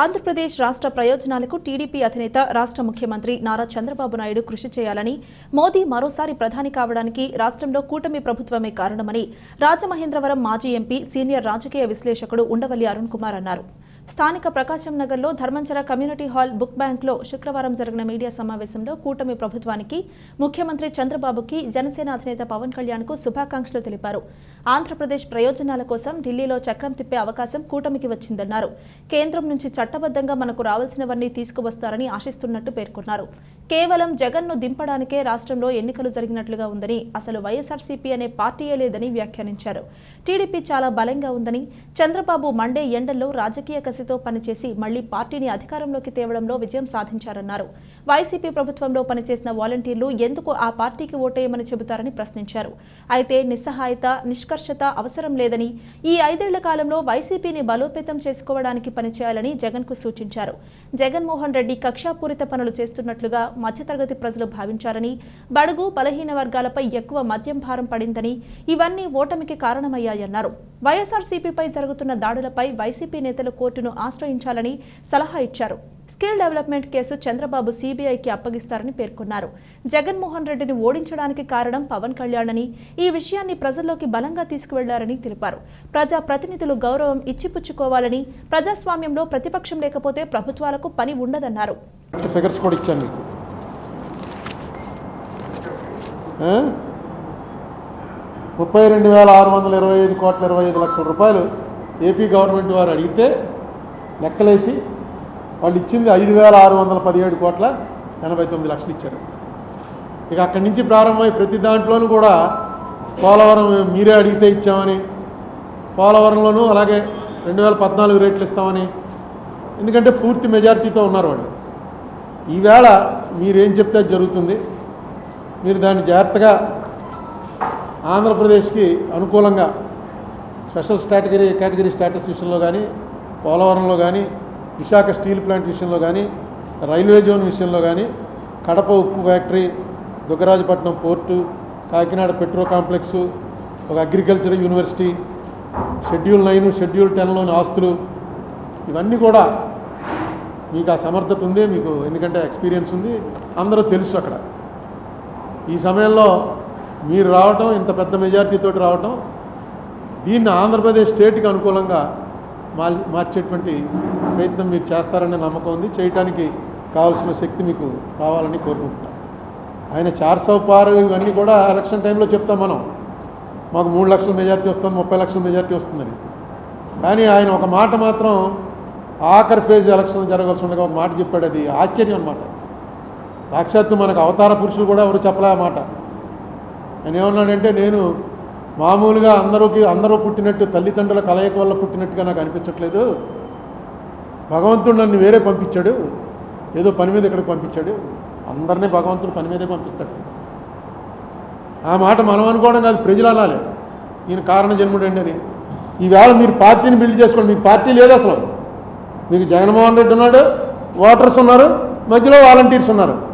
ఆంధ్రప్రదేశ్ రాష్ట్ర ప్రయోజనాలకు టీడీపీ అధినేత రాష్ట్ర ముఖ్యమంత్రి నారా చంద్రబాబు నాయుడు కృషి చేయాలని మోదీ మరోసారి ప్రధాని కావడానికి రాష్ట్రంలో కూటమి ప్రభుత్వమే కారణమని రాజమహేంద్రవరం మాజీ ఎంపీ సీనియర్ రాజకీయ విశ్లేషకుడు ఉండవల్లి అరుణ్ కుమార్ అన్నారు. స్థానిక ప్రకాశం నగర్లో ధర్మంచర కమ్యూనిటీ హాల్ బుక్ బ్యాంక్లో శుక్రవారం జరిగిన మీడియా సమావేశంలో కూటమి ప్రభుత్వానికి ముఖ్యమంత్రి చంద్రబాబుకి జనసేన అధినేత పవన్ కళ్యాణ్కు శుభాకాంక్షలు తెలిపారు. ఆంధ్రప్రదేశ్ ప్రయోజనాల కోసం ఢిల్లీలో చక్రం తిప్పే అవకాశం కూటమికి వచ్చిందన్నారు. కేంద్రం నుంచి చట్టబద్ధంగా మనకు రావాల్సినవన్నీ తీసుకువస్తారని ఆశిస్తున్నట్టు పేర్కొన్నారు. కేవలం జగన్ను దింపడానికే రాష్ట్రంలో ఎన్నికలు జరిగినట్లుగా ఉందని అసలు వైఎస్ఆర్సీపీ అనే పార్టీయే లేదని వ్యాఖ్యానించారు. టీడీపీ చాలా బలంగా ఉందని చంద్రబాబు మండే ఎండల్లో రాజకీయ కసితో పనిచేసి మళ్ళీ పార్టీని అధికారంలోకి తేవడంలో విజయం సాధించారన్నారు. వైసీపీ ప్రభుత్వంలో పనిచేసిన వాలంటీర్లు ఎందుకు ఆ పార్టీకి ఓటేయమని చెబుతారని ప్రశ్నించారు. అయితే నిస్సహాయత నిష్కర్షత అవసరం లేదని ఈ ఐదేళ్ళ కాలంలో వైసీపీని బలోపేతం చేసుకోవడానికి పనిచేయాలని జగన్కు సూచించారు. జగన్మోహన్ రెడ్డి కక్షాపూరిత పనులు చేస్తున్నట్లుగా మధ్యతరగతి ప్రజలు భావించారని బడుగు బలహీన వర్గాలపై ఎక్కువ మద్యం భారం పడిందని ఇవన్నీ ఓటమికి కారణమయ్యాయన్నారు. వైఎస్ఆర్సీపీపై జరుగుతున్న దాడులపై వైసీపీ నేతలు కోర్టును ఆశ్రయించాలని సలహా ఇచ్చారు. స్కిల్ డెవలప్మెంట్ కేసు చంద్రబాబు సీబీఐకి అప్పగిస్తారని పేర్కొన్నారు. జగన్మోహన్ రెడ్డిని ఓడించడానికి కారణం పవన్ కళ్యాణ్ అని ఈ విషయాన్ని ప్రజల్లోకి బలంగా తీసుకువెళ్ళారని తెలిపారు. ప్రజా ప్రతినిధులు గౌరవం ఇచ్చిపుచ్చుకోవాలని ప్రజాస్వామ్యంలో ప్రతిపక్షం లేకపోతే ప్రభుత్వాలకు పని ఉండదన్నారు. ఫిగర్స్ కూడా ఇచ్చాను మీకు ఆ? ముప్పై రెండు వేల ఆరు వందల ఇరవై ఐదు కోట్ల ఇరవై ఐదు లక్షల రూపాయలు ఏపీ గవర్నమెంట్ వారు అడిగితే లెక్కలేసి వాళ్ళు ఇచ్చింది ఐదు వేల ఆరు వందల పదిహేడు కోట్ల ఎనభై తొమ్మిది లక్షలు ఇచ్చారు. ఇక అక్కడి నుంచి ప్రారంభమై ప్రతి దాంట్లోనూ కూడా పోలవరం మీరే అడిగితే ఇచ్చామని పోలవరంలోనూ అలాగే రెండు వేల పద్నాలుగు రేట్లు ఇస్తామని ఎందుకంటే పూర్తి మెజారిటీతో ఉన్నారు వాళ్ళు. ఈవేళ మీరేం చెప్తే అది జరుగుతుంది? మీరు దాన్ని జాగ్రత్తగా ఆంధ్రప్రదేశ్కి అనుకూలంగా స్పెషల్ స్టాటగిరీ కేటగిరీ స్టేటస్ విషయంలో కానీ పోలవరంలో కానీ విశాఖ స్టీల్ ప్లాంట్ విషయంలో కానీ రైల్వే జోన్ విషయంలో కానీ కడప ఉక్కు factory Dugarajapatnam port Kakinada petro complex ఒక agriculture university schedule nine schedule టెన్లోని ఆస్తులు ఇవన్నీ కూడా మీకు ఆ సమర్థత ఉంది మీకు ఎందుకంటే ఎక్స్పీరియన్స్ ఉంది అందరూ తెలుసు అక్కడ. ఈ సమయంలో మీరు రావటం ఇంత పెద్ద మెజార్టీతో రావటం దీన్ని ఆంధ్రప్రదేశ్ స్టేట్కి అనుకూలంగా మార్చేటువంటి ప్రయత్నం మీరు చేస్తారనే నమ్మకం ఉంది. చేయటానికి కావాల్సిన శక్తి మీకు రావాలని కోరుకుంటున్నాను ఆయన చార్ సౌ పార్ ఇవన్నీ కూడా ఎలక్షన్ టైంలో చెప్తాం మనం. మాకు మూడు లక్షల మెజార్టీ వస్తుంది ముప్పై లక్షల మెజార్టీ వస్తుందని. కానీ ఆయన ఒక మాట మాత్రం ఆఖరి ఫేజ్ ఎలక్షన్ జరగాల్సి ఉండగా ఒక మాట చెప్పాడు. అది ఆశ్చర్యం అనమాట సాక్షాత్తు మనకు అవతార పురుషులు కూడా ఎవరు చెప్పలే మాట. ఆయన ఏమన్నాడంటే నేను మామూలుగా అందరూకి అందరూ పుట్టినట్టు తల్లిదండ్రుల కలయిక వల్ల పుట్టినట్టుగా నాకు అనిపించట్లేదు. భగవంతుడు నన్ను వేరే పంపించాడు. ఏదో పని మీద ఇక్కడికి పంపించాడు. అందరినీ భగవంతుడు పని మీదే పంపిస్తాడు. ఆ మాట మనం అనుకోవడం కాదు ప్రజలు అనాలి. ఈయన కారణ జన్ముడండి అని ఈవేళ మీరు పార్టీని బిల్డ్ చేసుకోండి. మీకు పార్టీ లేదు అసలు. మీకు జగన్మోహన్ రెడ్డి ఉన్నాడు ఓటర్స్ ఉన్నారు మధ్యలో వాలంటీర్స్ ఉన్నారు.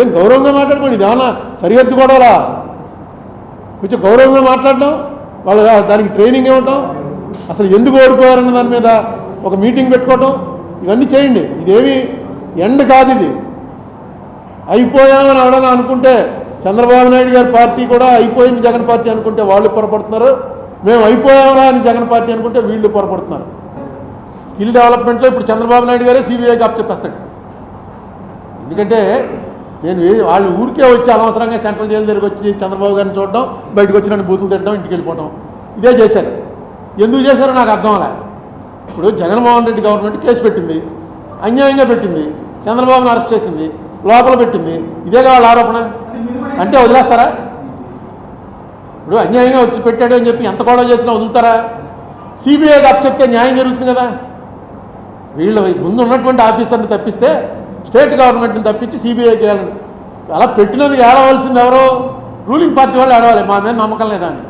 ఏం గౌరవంగా మాట్లాడుకోండి ఇది ఏమన్నా సరిహద్దు గొడవలా కొంచెం గౌరవంగా మాట్లాడడం వాళ్ళు దానికి ట్రైనింగ్ ఇవ్వటం అసలు ఎందుకు ఓడిపోయారన్న దాని మీద ఒక మీటింగ్ పెట్టుకోవటం ఇవన్నీ చేయండి. ఇదేమి ఎండ్ కాదు ఇది. అయిపోయామని ఎవడన్నా అనుకుంటే చంద్రబాబు నాయుడు గారి పార్టీ కూడా అయిపోయింది జగన్ పార్టీ అనుకుంటే వాళ్ళు పొరపడుతున్నారు. మేము అయిపోయామరా అని జగన్ పార్టీ అనుకుంటే వీళ్ళు పొరపడుతున్నారు. స్కిల్ డెవలప్మెంట్లో ఇప్పుడు చంద్రబాబు నాయుడు గారే సిబిఐకి అప్పచెప్పేస్తాడు. ఎందుకంటే నేను వాళ్ళు ఊరికే వచ్చి అనవసరంగా సెంట్రల్ జైలు దగ్గరికి వచ్చి చంద్రబాబు గారిని చూడడం బయటకు వచ్చి నన్ను బూతులు తిట్టడం ఇంటికి వెళ్ళిపోవడం ఇదే చేశారు. ఎందుకు చేశారో నాకు అర్థం అలా ఇప్పుడు జగన్మోహన్ రెడ్డి గవర్నమెంట్ కేసు పెట్టింది అన్యాయంగా పెట్టింది చంద్రబాబును అరెస్ట్ చేసింది లోపల పెట్టింది. ఇదే వాళ్ళ ఆరోపణ? అంటే వదిలేస్తారా? ఇప్పుడు అన్యాయంగా వచ్చి పెట్టాడు అని చెప్పి ఎంత గొడవ చేసినా వదులుతారా? సిబిఐకి అప్ చెప్తే న్యాయం జరుగుతుంది కదా. వీళ్ళ ముందు ఉన్నటువంటి ఆఫీసర్ని తప్పిస్తే స్టేట్ గవర్నమెంట్ని తప్పించి సిబిఐ చేయాలని. అలా పెట్టినందుకు ఏడవలసింది ఎవరో? రూలింగ్ పార్టీ వాళ్ళు ఏడవాలి మా మీద నమ్మకం లేదని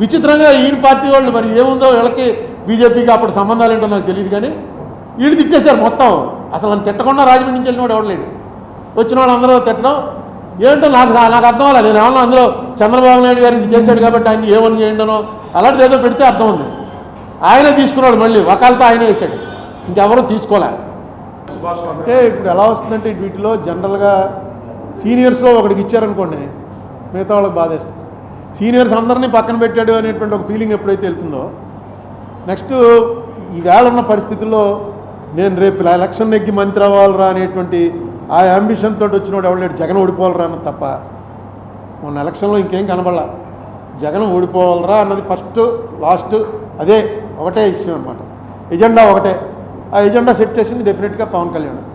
విచిత్రంగా ఈయన పార్టీ వాళ్ళు మరి ఏముందో వీళ్ళకి బీజేపీకి అప్పుడు సంబంధాలు ఏంటో నాకు తెలియదు కానీ వీళ్ళు తిట్టేశారు మొత్తం. అసలు నన్ను తిట్టకుండా రాజమండ్రి నుంచి వెళ్ళినవాడు ఎవడలేడు వచ్చిన వాళ్ళు అందరూ తిట్టడం. ఏంటో నాకు నాకు అర్థం అవ్వాలి నేను ఏమన్నా అందులో చంద్రబాబు నాయుడు గారు ఇది చేశాడు కాబట్టి ఆయన ఏమని చేయండనో అలాంటిది ఏదో పెడితే అర్థం ఉంది. ఆయనే తీసుకున్నాడు మళ్ళీ. వకాలతో ఆయనే వేసాడు ఇంకెవరూ తీసుకోలే. అంటే ఇప్పుడు ఎలా వస్తుందంటే వీటిలో జనరల్గా సీనియర్స్లో ఒకడికి ఇచ్చారనుకోండి మిగతా వాళ్ళకి బాధేస్తుంది. సీనియర్స్ అందరినీ పక్కన పెట్టాడు అనేటువంటి ఒక ఫీలింగ్ ఎప్పుడైతే వెళ్తుందో నెక్స్ట్ ఈవేళ ఉన్న పరిస్థితుల్లో నేను రేపు ఇలా ఎలక్షన్ నెగ్గి మంత్రి అవ్వాలరా అనేటువంటి ఆ అంబిషన్ తోటి వచ్చినోడు ఎవడలేడు జగన్ ఓడిపోవాలరా అన్నది తప్ప మొన్న ఎలక్షన్లో ఇంకేం కనబడాల. జగన్ ఓడిపోవాలరా అన్నది ఫస్ట్ లాస్ట్ అదే ఒకటే ఇష్యూ అనమాట ఎజెండా ఒకటే. ఆ ఎజెండా సెట్ చేసింది డెఫినెట్గా పవన్ కళ్యాణ్.